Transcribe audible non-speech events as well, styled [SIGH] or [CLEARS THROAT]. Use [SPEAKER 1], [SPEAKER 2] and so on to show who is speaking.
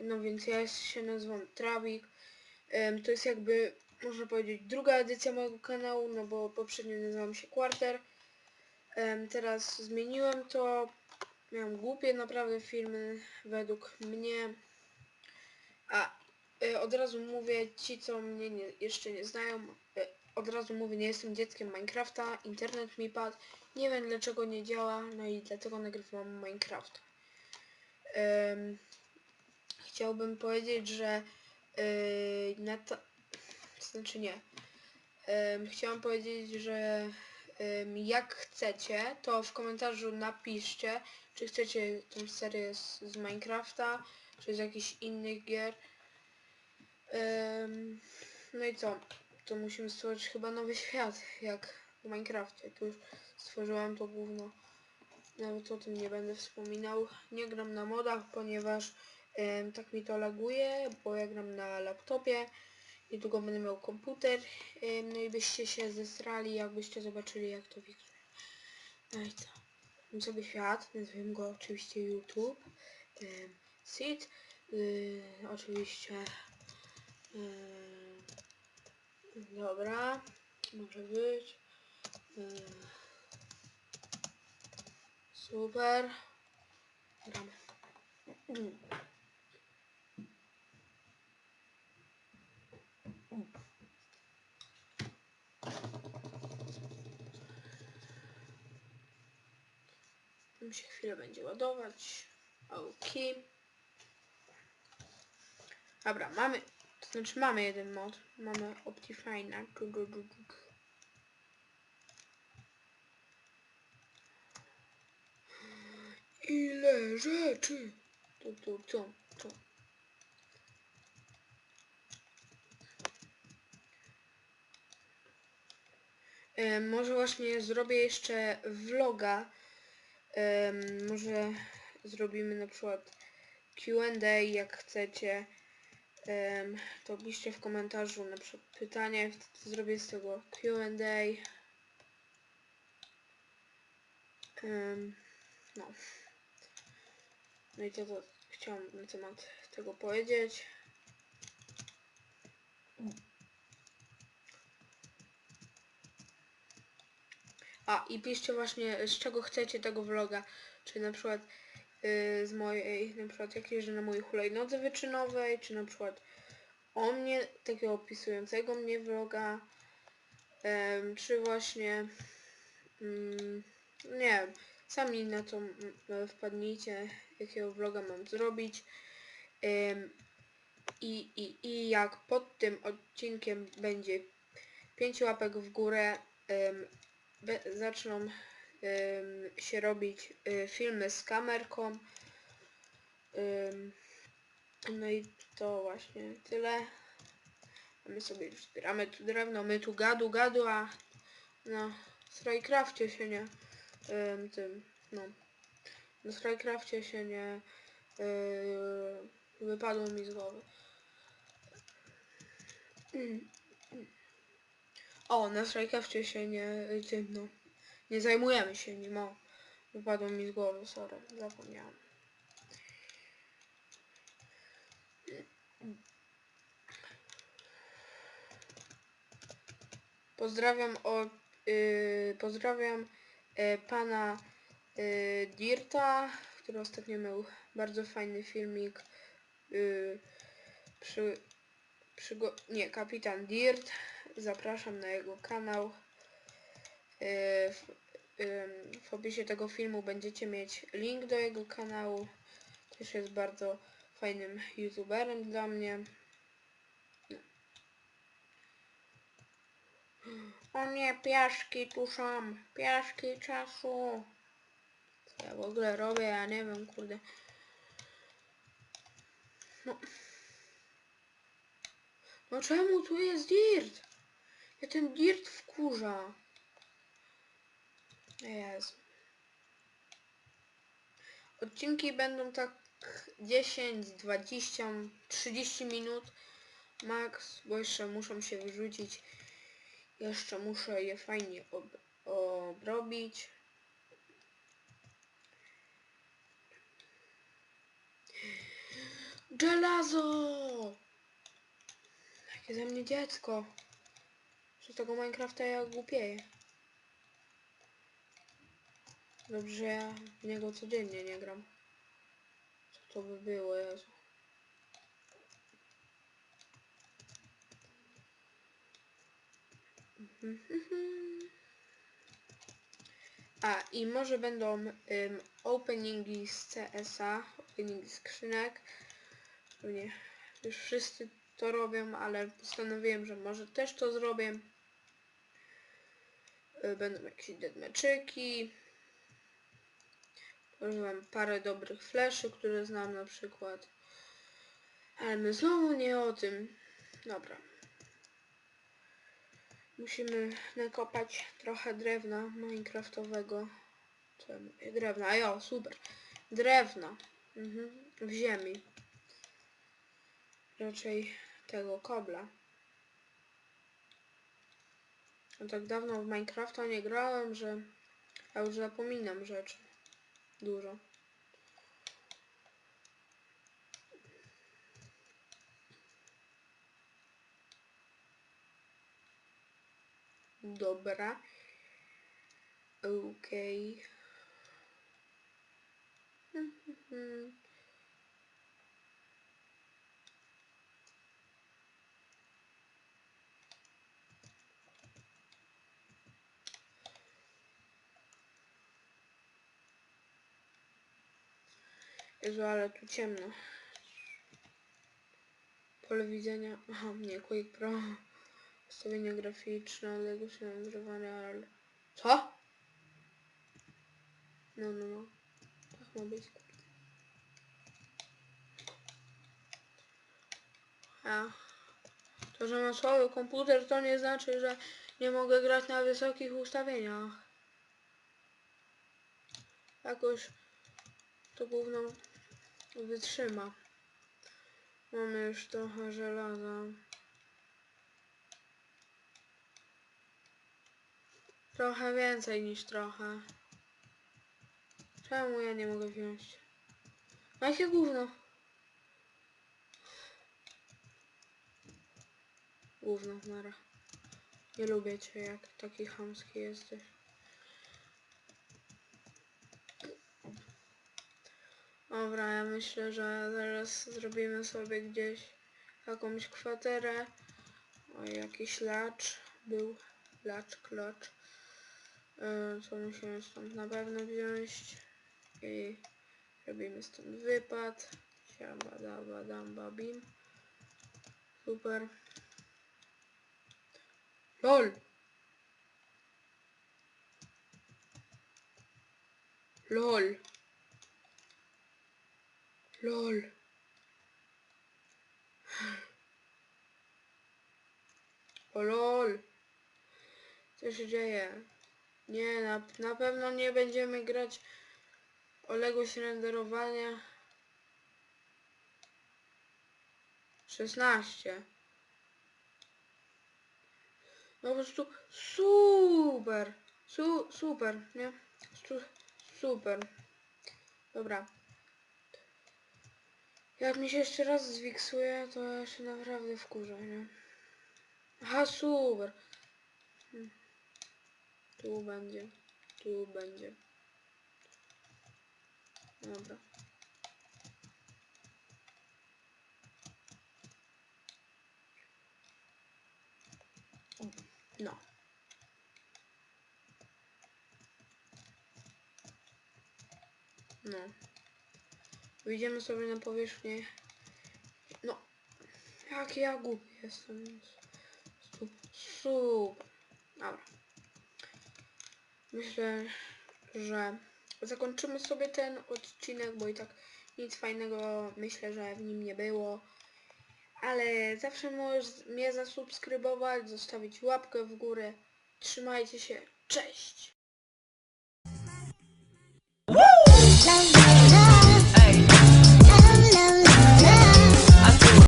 [SPEAKER 1] No więc ja się nazywam Trawik. To jest jakby, można powiedzieć, druga edycja mojego kanału, no bo poprzednio nazywałem się Quarter. Teraz zmieniłem to. Miałem głupie naprawdę filmy według mnie. A e, od razu mówię, ci co mnie nie, jeszcze nie znają, e, od razu mówię, nie jestem dzieckiem Minecrafta, internet mi padł, nie wiem dlaczego nie działa, no i dlatego nagrywam Minecraft. Em, chciałbym powiedzieć, że yy, na to, znaczy nie. Em, chciałam powiedzieć, że em, jak chcecie, to w komentarzu napiszcie, czy chcecie tą serię z, z Minecrafta, czy z jakichś innych gier. Em, no i co? To musimy stworzyć chyba nowy świat, jak w Minecrafcie. Tu już stworzyłam to gówno. Nawet o tym nie będę wspominał. Nie gram na modach, ponieważ tak mi to laguje, bo ja gram na laptopie. Niedługo będę miał komputer. no i byście się zesrali, jakbyście zobaczyli jak to wygląda. No i co? Mam sobie świat, nazwijmy go oczywiście YouTube. Seed. y, oczywiście. dobra. Może być. Super. Gramy. [CLEARS THROAT] Mi się chwilę będzie ładować. Ok. Dobra, mamy. To znaczy mamy jeden mod. Mamy Optifine'a. Ile rzeczy! Tu, tu, tu, tu. E, może właśnie zrobię jeszcze vloga. Em, może zrobimy na przykład Q&A jak chcecie. Em, to piszcie w komentarzu na przykład wtedy zrobię z tego Q&A. Em, no. No i to, to chciałam na temat tego powiedzieć. A i piszcie właśnie z czego chcecie tego vloga. Czy na przykład y, z mojej, na przykład jak jeżdżę na mojej hulajnodze wyczynowej, czy na przykład o mnie, takiego opisującego mnie vloga, em, czy właśnie mm, nie wiem, sami na to wpadnijcie, jakiego vloga mam zrobić. Em, i, i, I jak pod tym odcinkiem będzie 5 łapek w górę, be, zaczną się robić y, filmy z kamerką. No i to właśnie tyle. My sobie już zbieramy tu drewno, my tu gadu gadu, a w Trycrafcie się nie ym, tym, no na Trycrafcie się nie wypadło mi z głowy. [CLEARS THROAT] O, na Trycrafcie się nie tym, no nie zajmujemy się nim, o wypadło mi z głowy, sorry, zapomniałam. Pozdrawiam od y, pozdrawiam y, pana y, Dirta, który ostatnio miał bardzo fajny filmik y, przy, przygo nie, kapitan Dirt. Zapraszam na jego kanał. Y, w, opisie tego filmu będziecie mieć link do jego kanału. Też jest bardzo fajnym youtuberem dla mnie. No. O nie, piaszki tu są. Piaszki czasu. Co ja w ogóle robię? Ja nie wiem, kurde. No. No czemu tu jest dirt? Ja ten dirt wkurza. Jezu. Odcinki będą tak 10, 20, 30 minut max, bo jeszcze muszą się wyrzucić. Jeszcze muszę je fajnie ob obrobić. Żelazo! Jakie ze mnie dziecko. Przez tego Minecrafta ja głupieję. Dobrze, ja w niego codziennie nie gram. Co to by było, Jezu. [LAUGHS] A, i może będą ym, openingi z CS-a, openingi skrzynek. Pewnie już wszyscy to robią, ale postanowiłem, że może też to zrobię. Y, Będą jakieś deadmatczyki. Używam parę dobrych fleszy, które znam na przykład. Ale my znowu nie o tym. Dobra. Musimy nakopać trochę drewna minecraftowego. Drewna, a jo, super. Drewna. Mhm. W ziemi. Raczej tego kobla. Ja tak dawno w Minecrafta nie grałem, że ja już zapominam rzeczy. Dużo. Dobra. Okej. [LAUGHS] Mhm. Jezu, ale tu ciemno. Pole widzenia. Aha, nie, Quake Pro. Ustawienia graficzne, odległość nagrywania, ale... Co? No, no, no. Tak ma być. A. To, że mam słaby komputer, to nie znaczy, że nie mogę grać na wysokich ustawieniach. Jakoś to gówno wytrzyma. Mamy już trochę żelaza. Trochę więcej niż trochę. Czemu ja nie mogę wziąć? A jakie gówno? Gówno, nara. Nie lubię cię, jak taki chamski jesteś. Dobra, ja myślę, że zaraz zrobimy sobie gdzieś jakąś kwaterę. O, jakiś lacz był. Lacz, klacz. Yy, co musimy stąd na pewno wziąć. I robimy stąd wypad. Siaba, badam, babim. Super. LOL! LOL! LOL! O LOL! Co się dzieje? Nie, na, na pewno nie będziemy grać odległość renderowania 16 no po prostu super su, super, nie? Su, super dobra jak mi się jeszcze raz zwiksuje to ja się naprawdę wkurzę, nie? Aha, super Hmm. Tu będzie. Tu będzie. Dobra. No. No. Wyjdziemy sobie na powierzchnię. No. Jaki ja głupi jestem. Super. Dobra. Myślę, że zakończymy sobie ten odcinek, bo i tak nic fajnego myślę, że w nim nie było. Ale zawsze możesz mnie zasubskrybować, zostawić łapkę w górę. Trzymajcie się. Cześć!